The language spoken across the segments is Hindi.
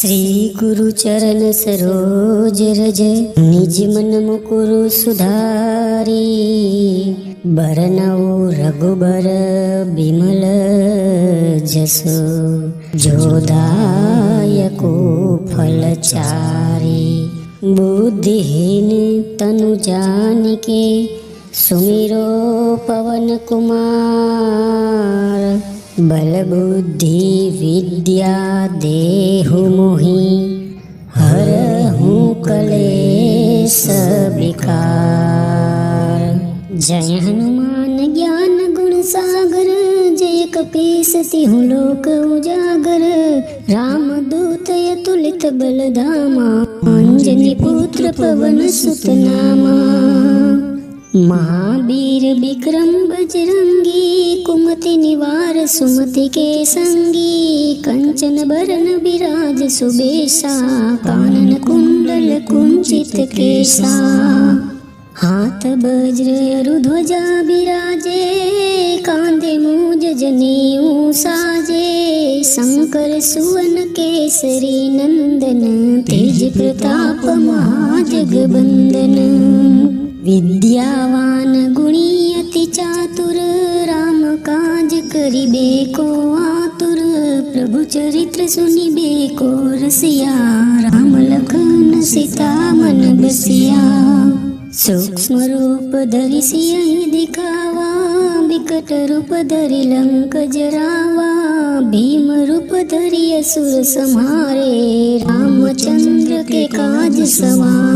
શ્રી ગુરુ ચરણ સરોજ રજ, નિજ મન મુકુરુ સુધારી. બરનઉ રઘુબર બિમલ જસો જોદાયકો ફલચારી બુદ્ધિહીન તનુ જાનકે સુમિરો પવન કુમાર. बलबुद्धिविद्या देहुमुहि हरहु मोहि हर जय हनुमान ज्ञान गुण सागर जय कपे सतिहु लोक उजागर। राम दूत अतुलित बलधामा रामदूतयतुलित पुत्र पवन सुतनामा। महावीर विक्रम बजरंगी कुमति निवार सुमति के संगी कंचन बरन विराज सुबेसा कानन कुंडल कुंचित केसा। हाथ वज्र अरुध्वजा विराजे कांधे मूज जनेऊ साजे शंकर सुवन केसरी नंदन तेज प्रताप महाजगबंदन विद्यावानणि अति चातुर राम काज करिबे को आतुर प्रभु चरित्र सुनिबे को रसिया राम लखन सीता मन बसिया। सूक्ष्म रूप धरि सियहि दिखावा विकट रूप धरि लंक जरावा भीम रूप धरि असुर असुरारे रामचंद्र के काज सवा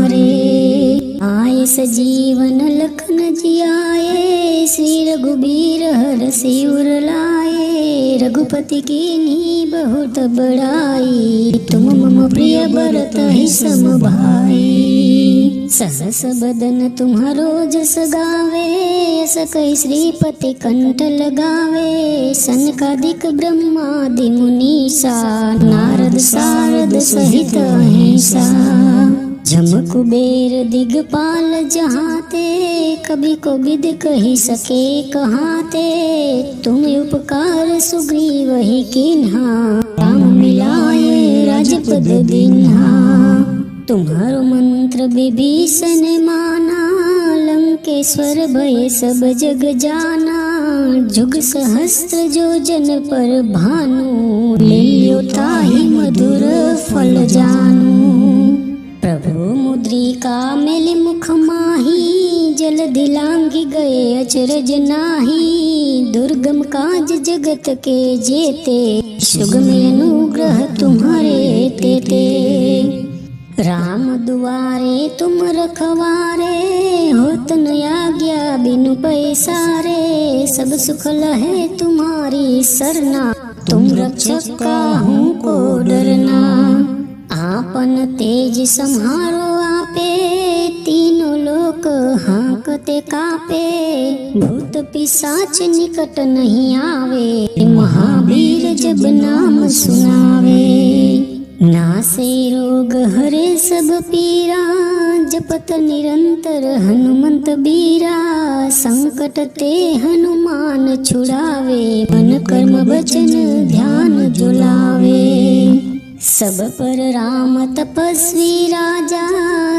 सजीवन लखन जियाए, श्री रघुबीर हर सिर लाए। रघुपति की बहुत बड़ाई तुम मम प्रिय भरत ही सम भाई। सहस बदन तुम्हारो जस गावे सकै श्रीपति कंठ लगावे। सनकादिक ब्रह्मादि मुनीसा, नारद सारद सहित अहिंसा। जम कुबेर दिगपाल जहाते, कभी को विद कही सके कहाते। तुम उपकार सुग्रीव ही किन्हा, राम मिलाए राजपद दिन्हा। तुम्हारो मंत्र विभीषण माना, लंकेश्वर भय सब जग जाना। जुग सहस्त्र जो जन पर भानु लियो ताहि अचरज नाही दुर्गम काज जगत के जेते। सुगम अनुग्रह तुम्हारे तेते। राम दुआरे तुम रखवारे होत न आज्ञा बिनु पैसारे। सब सुख लहे तुम्हारी सरना, तुम रक्षक का हूँ को डरना। आपन तेज संहारो आपे भूत निकट नहीं आवे। महावीर जब नाम सुनावे नासे रोग हरे सब पीरा जपत निरंतर हनुमंत बीरा संकट ते हनुमान छुड़ावे मन कर्म वचन ध्यान जुलावे सब पर राम तपस्वी राजा,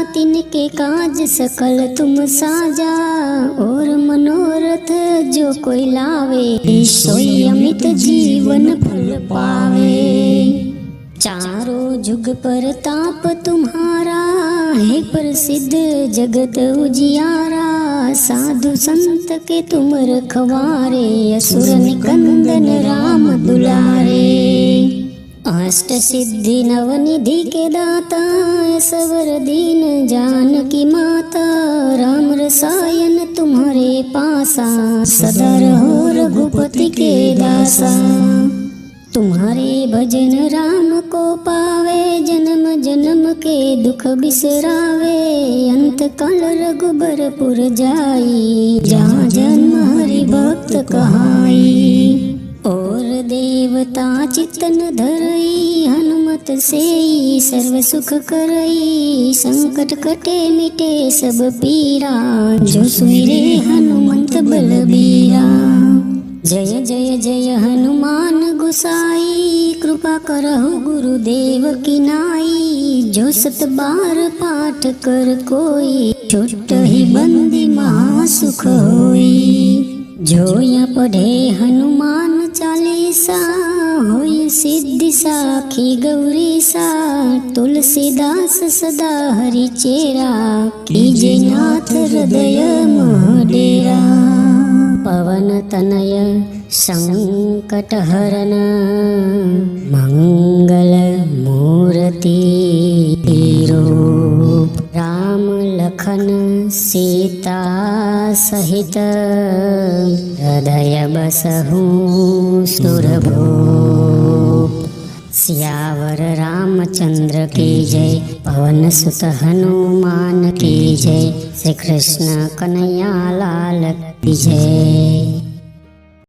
तिनके काज सकल तुम साजा। और मनोरथ जो कोई लावे सोई अमित जीवन फल पावे। चारों जुग पर ताप तुम्हारा, है प्रसिद्ध जगत उजियारा। साधु संत के तुम रखवारे, असुर निकंदन राम दुलारे। अष्ट सिद्धि नवनिधि के दाता सवर दीन जानकी माता, राम रसायन तुम्हारे पासा, सदा रहो रघुपति के दासा। तुम्हारे भजन राम को पावे, जन्म जन्म के दुख बिसरावे, अंत काल रघुबरपुर जाई, जहाँ जन्म हरि भक्त कहाई। और देवता चितन धरई, हनुमत से सर्व सुख करई, संकट कटे मिटे सब पीरा, जो सुमिरे हनुमंत बलबीरा। जय जय जय हनुमान गुसाई, कृपा करहु गुरुदेव की नाई, जो सत बार पाठ कर कोई, छुट ही बंदी महासुख होई। जो या पढ़े हनुमान चालीसा होय सिद्धि साखी गौरी सा तुलसीदास सदा हरि चेरा कीजे नाथ हृदय डेरा पवन तनय संकट हरन मंगल मूर्ति रूप राम सीता सहित हृदय बसहु सुरभूप सियावर रामचंद्र की जय पवन सुत हनुमान की जय श्री कृष्ण कन्हैया लाल की जय